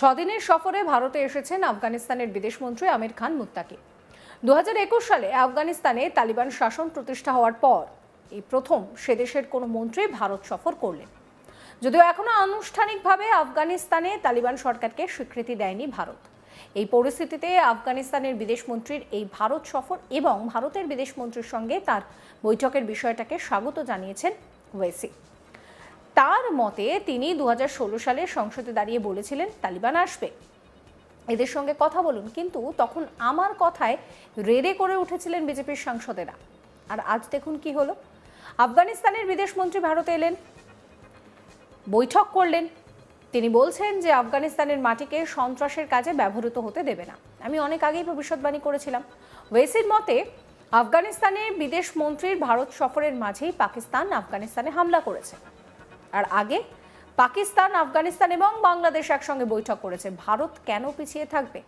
ছদিনের সফরে ভারতে এসেছেন আফগানিস্তানের বিদেশমন্ত্রী আমির খান মুত্তাকি। দু হাজার একুশ সালে আফগানিস্তানে তালিবান শাসন প্রতিষ্ঠা হওয়ার পর এই প্রথম সে দেশের কোনো মন্ত্রী ভারত সফর করলেন। যদিও এখনও আনুষ্ঠানিকভাবে আফগানিস্তানে তালিবান সরকারকে স্বীকৃতি দেয়নি ভারত। এই পরিস্থিতিতে আফগানিস্তানের বিদেশমন্ত্রীর এই ভারত সফর এবং ভারতের বিদেশমন্ত্রীর সঙ্গে তার বৈঠকের বিষয়টাকে স্বাগত জানিয়েছেন ওয়েসি। তার মতে তিনি দু হাজার ষোলো সালে সংসদে দাঁড়িয়ে বলেছিলেন, তালিবান আসবে। এদের সঙ্গে কথা বলুন, কিন্তু তখন আমার কথায় রেড়ে করে উঠেছিলেন বিজেপির সাংসদেরা। আর আজ দেখুন কি হলো। আফগানিস্তানের বিদেশমন্ত্রী ভারতে এলেন, বৈঠক করলেন। তিনি বলছেন যে আফগানিস্তানের মাটিকে সন্ত্রাসের কাজে ব্যবহৃত হতে দেবে না। আমি অনেক আগেই ভবিষ্যৎবাণী করেছিলাম। ওয়েসির মতে আফগানিস্তানের বিদেশ মন্ত্রীর ভারত সফরের মাঝেই পাকিস্তান আফগানিস্তানে হামলা করেছে। আর আগে পাকিস্তান, আফগানিস্তান এবং বাংলাদেশ একসঙ্গে বৈঠক করেছে। ভারত কেন পিছিয়ে থাকবে?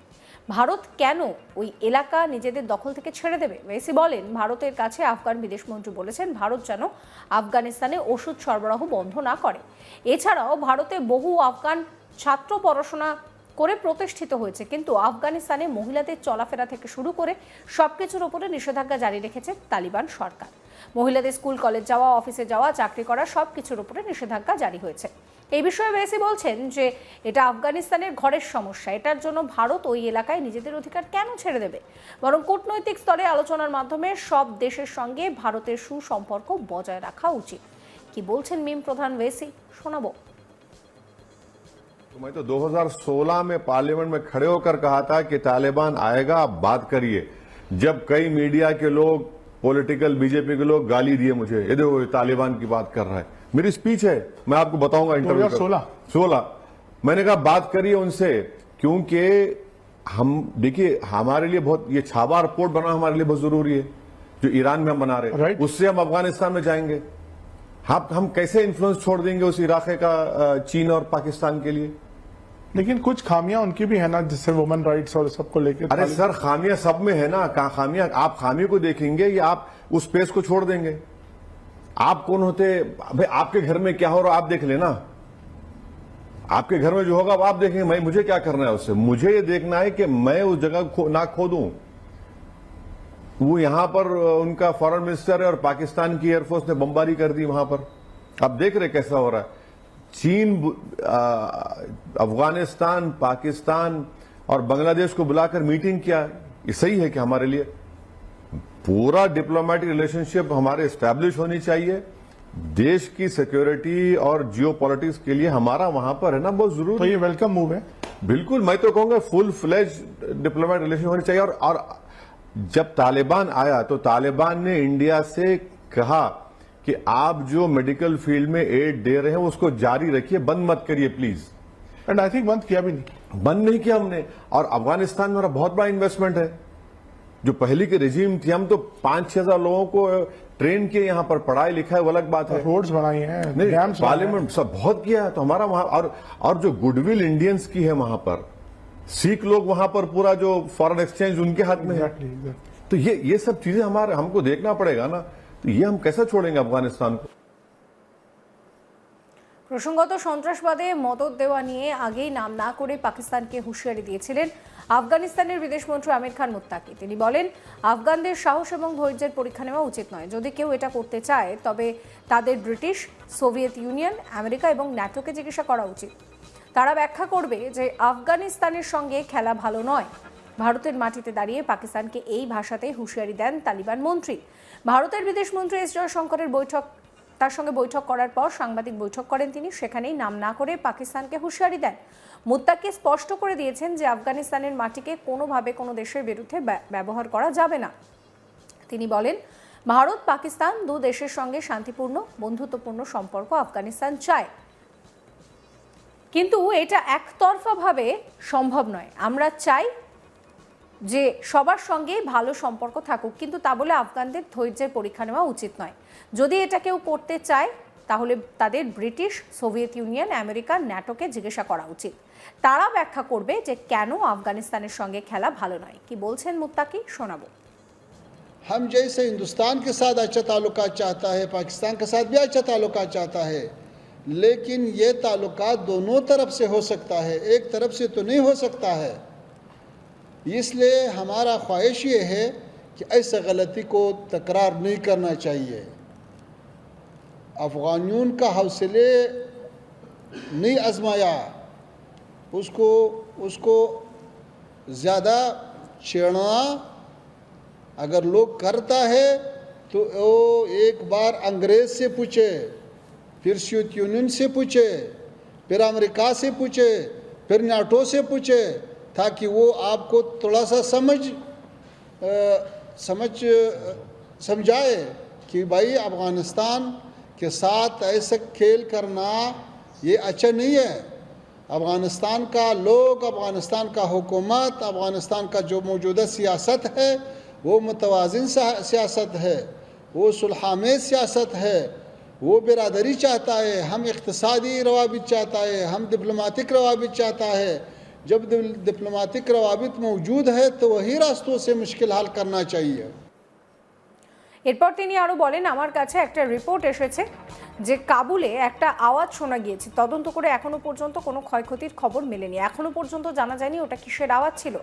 ভারত কেন ওই এলাকা নিজেদের দখল থেকে ছেড়ে দেবে? ওয়েসি বলেন, ভারতের কাছে আফগান বিদেশমন্ত্রী বলেছেন, ভারত যেন আফগানিস্তানে ওষুধ সরবরাহ বন্ধ না করে। এছাড়াও ভারতে বহু আফগান ছাত্র পড়াশোনা করে প্রতিষ্ঠিত হয়েছে, কিন্তু আফগানিস্তানে মহিলাদের চলাফেরা থেকে শুরু করে সবকিছুর ওপরে নিষেধাজ্ঞা জারি রেখেছে তালিবান সরকার। মহিলাদের স্কুল কলেজ যাওয়া অফিসে যাওয়া চাকরি করা সব কিছুর উপরে নিষেধাজ্ঞা জারি হয়েছে এই বিষয়ে বেসি বলছেন যে এটা আফগানিস্তানের ঘরের সমস্যা এটার জন্য ভারত ওই এলাকায় নিজেদের অধিকার কেন ছেড়ে দেবে বরং কূটনৈতিক স্তরে আলোচনার মাধ্যমে সব দেশের সঙ্গে ভারতের সুসম্পর্ক বজায় রাখা উচিত কি বলছেন মিম প্রধান ওয়েসি শোনাবো तो मैं तो 2016 में पार्लियामेंट में खड़े होकर कहा था कि तालिबान आएगा आप बात करिए जब कई मीडिया के लोग پولیٹیکل بی جے پی کے لوگ گالی دیے مجھے۔ یہ دیکھو طالبان کی بات کر رہا ہے۔ میری سپیچ ہے میں آپ کو بتاؤں گا انٹرویو سولہ۔ سولہ۔ میں نے کہا بات کریے ان سے کیونکہ ہم دیکھیے ہمارے لیے بہت یہ چھابا رپورٹ بنا ہمارے لیے بہت ضروری ہے۔ جو ایران میں ہم بنا رہے ہیں اس سے ہم افغانستان میں جائیں گے۔ ہم کیسے انفلوئنس چھوڑ دیں گے اس علاقے کا چین اور پاکستان کے لیے؟ لیکن کچھ خامیاں ان کی بھی ہیں نا جس سے وومن رائٹس اور سب کو لے کے ارے سر خامیاں سب میں ہے نا کہاں خامیاں؟ آپ خامی کو دیکھیں گے یا آپ اس پیس کو چھوڑ دیں گے؟ آپ کون ہوتے؟ آپ کے گھر میں کیا ہو رہا آپ دیکھ لینا۔ آپ کے گھر میں جو ہوگا آپ دیکھیں گے۔ مجھے کیا کرنا ہے اس سے؟ مجھے یہ دیکھنا ہے کہ میں اس جگہ نہ کھو دوں وہ یہاں پر ان کا فارن منسٹر ہے اور پاکستان کی ایئر فورس نے بمباری کر دی وہاں پر۔ آپ دیکھ رہے کیسا ہو رہا ہے۔ چین افغانستان پاکستان اور بنگلہ دیش کو بلا کر میٹنگ کیا۔ یہ صحیح ہے کہ ہمارے لیے پورا ڈپلومیٹک ریلیشن شپ ہمارے اسٹیبلش ہونی چاہیے۔ دیش کی سیکیورٹی اور جیو پالیٹکس کے لیے ہمارا وہاں پر ہے نا بہت ضرور تو یہ ویلکم موو ہے۔ بالکل میں تو کہوں گا فل فلیج ڈپلومیٹ ریلیشن ہونی چاہیے اور جب طالبان آیا تو طالبان نے انڈیا سے کہا کہ آپ جو میڈیکل فیلڈ میں ایڈ دے رہے ہیں اس کو جاری رکھیے بند مت کریے پلیز اینڈ آئی تھنک بند کیا بھی نہیں۔ بند نہیں کیا ہم نے۔ اور افغانستان میں ہمارا بہت بڑا انویسٹمنٹ ہے۔ جو پہلی کے ریجیم تھی ہم تو پانچ چھ ہزار لوگوں کو ٹرین کے یہاں پر پڑھائی لکھا ہے وہ الگ بات ہے۔ روڈز بنائی ہیں پارلیمنٹ سب بہت کیا ہے۔ تو ہمارا وہاں اور جو گڈ ول انڈینز کی ہے وہاں پر سکھ لوگ وہاں پر پورا جو فارن ایکسچینج ان کے ہاتھ میں ہے۔ تو یہ سب چیزیں ہمارے ہم کو دیکھنا پڑے گا نا۔ तो ये हम कैसे छोड़ेंगे अफगानिस्तान को প্রসঙ্গত সন্ত্রাসবাদে মদত দেওয়া নিয়ে আগেই নাম না করে পাকিস্তানকে হুঁশিয়ারি দিয়েছিলেন আফগানিস্তানের বিদেশমন্ত্রী আমির খান মুত্তাকি তিনি বলেন আফগানদের সাহস এবং ধৈর্যের পরীক্ষা নেওয়া উচিত নয় যদি কেউ এটা করতে চায় তবে তাদের ব্রিটিশ সোভিয়েত ইউনিয়ন আমেরিকা এবং ন্যাটোকে জিজ্ঞাসা করা উচিত তারা ব্যাখ্যা করবে যে আফগানিস্তানের সঙ্গে খেলা ভালো নয় ভারতের মাটিতে দাঁড়িয়ে পাকিস্তানকে এই ভাষাতে হুঁশিয়ারি দেন তালিবান মন্ত্রী। ভারতের বিদেশমন্ত্রী এস জয়শঙ্করের বৈঠক, তার সঙ্গে বৈঠক করার পর সাংবাদিক বৈঠক করেন তিনি, সেখানেই নাম না করে পাকিস্তানকে হুঁশিয়ারি দেন। মুত্তাকি স্পষ্ট করে দিয়েছেন যে আফগানিস্তানের মাটিকে কোনোভাবে কোনো দেশের বিরুদ্ধে ব্য- ব্যবহার করা যাবে না। তিনি বলেন, ভারত, পাকিস্তান দু দেশের সঙ্গে শান্তিপূর্ণ, বন্ধুত্বপূর্ণ সম্পর্ক আফগানিস্তান চায়। কিন্তু এটা একতরফাভাবে সম্ভব নয়। আমরা চাই যে সবার সঙ্গে ভালো সম্পর্ক থাকুক কিন্তু তা বলে আফগানদের ধৈর্যের পরীক্ষা নেওয়া উচিত নয় যদি এটা কেউ করতে চায় তাহলে তাদের ব্রিটিশ সোভিয়েত ইউনিয়ন আমেরিকা ন্যাটোকে জিজ্ঞাসা করা উচিত তারা ব্যাখ্যা করবে যে কেন আফগানিস্তানের সঙ্গে খেলা ভালো নয় কি বলছেন মুত্তাকি শোনাবো हम जैसे हिंदुस्तान के साथ अच्छा ताल्लुक चाहता है पाकिस्तान के साथ भी अच्छा ताल्लुक चाहता है लेकिन ये ताल्लुकात दोनों तरफ से हो सकता है एक तरफ से तो नहीं हो सकता है اس لیے ہمارا خواہش یہ ہے کہ ایسا غلطی کو تکرار نہیں کرنا چاہیے۔ افغانیون کا حوصلے نہیں آزمایا، اس کو اس کو زیادہ چھیڑنا اگر لوگ کرتا ہے تو وہ ایک بار انگریز سے پوچھے، پھر سویت یونین سے پوچھے، پھر امریکہ سے پوچھے، پھر ناٹو سے پوچھے۔ تاکہ وہ آپ کو تھوڑا سا سمجھ سمجھ سمجھائے کہ بھائی افغانستان کے ساتھ ایسا کھیل کرنا یہ اچھا نہیں ہے۔ افغانستان کا لوگ، افغانستان کا حکومت، افغانستان کا جو موجودہ سیاست ہے، وہ متوازن سیاست ہے۔ وہ سلحام سیاست ہے۔ وہ برادری چاہتا ہے۔ ہم اقتصادی روابط چاہتا ہے۔ ہم ڈپلوماتک روابط چاہتا ہے۔ जब डिप्लोमेटिक रवाबित मौजूद है तो वही रास्तों से मुश्किल हल करना चाहिए এরপর তিনি আরো বলেন আমার কাছে একটা রিপোর্ট এসেছে যে কাবুলে একটা আওয়াজ শোনা গিয়েছে তদন্ত করে এখনো পর্যন্ত কোনো ক্ষয়ক্ষতির খবর মেলেনি এখনো পর্যন্ত জানা যায়নি ওটা কিসের আওয়াজ ছিল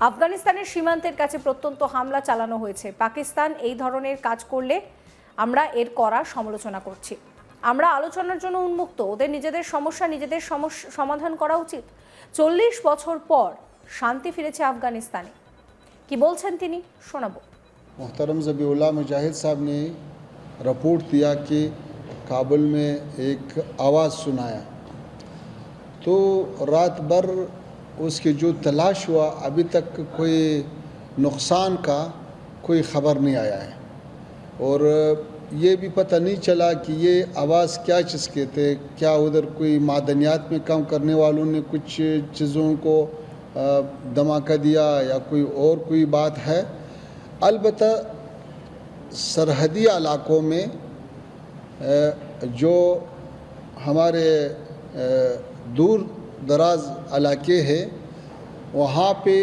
আফগানিস্তানের সীমান্তের কাছে প্রত্যন্ত হামলা চালানো হয়েছে পাকিস্তান এই ধরনের কাজ করলে আমরা এর কড়া সমালোচনা করছি আমরা আলোচনার জন্য উন্মুক্ত ওদের নিজেদের সমস্যা নিজেদের সমস্যা সমাধান করা উচিত চল্লিশ বছর পর শান্তি ফিরেছে আফগানিস্তানে কি বলছেন তিনি শোনাবো मोहतरम ज़बीउल्ला मुजाहिद साहब ने रिपोर्ट दिया कि काबुल में एक आवाज़ सुनाया तो रात भर उसकी जो तलाश हुआ अभी तक कोई नुकसान का कोई ख़बर नहीं आया है और یہ بھی پتہ نہیں چلا کہ یہ آواز کیا چیز کے تھے، کیا ادھر کوئی معدنیات میں کام کرنے والوں نے کچھ چیزوں کو دھماکہ دیا یا کوئی اور کوئی بات ہے۔ البتہ سرحدی علاقوں میں جو ہمارے دور دراز علاقے ہے وہاں پہ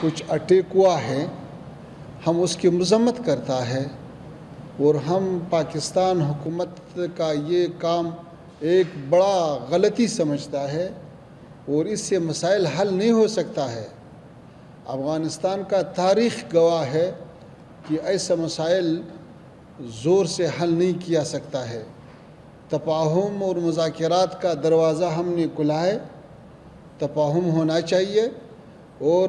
کچھ اٹیکوا ہے ہم اس کی مذمت کرتا ہے اور ہم پاکستان حکومت کا یہ کام ایک بڑا غلطی سمجھتا ہے اور اس سے مسائل حل نہیں ہو سکتا ہے۔ افغانستان کا تاریخ گواہ ہے کہ ایسا مسائل زور سے حل نہیں کیا سکتا ہے۔ تفاہم اور مذاکرات کا دروازہ ہم نے کھلا ہے۔ تفاہم ہونا چاہیے اور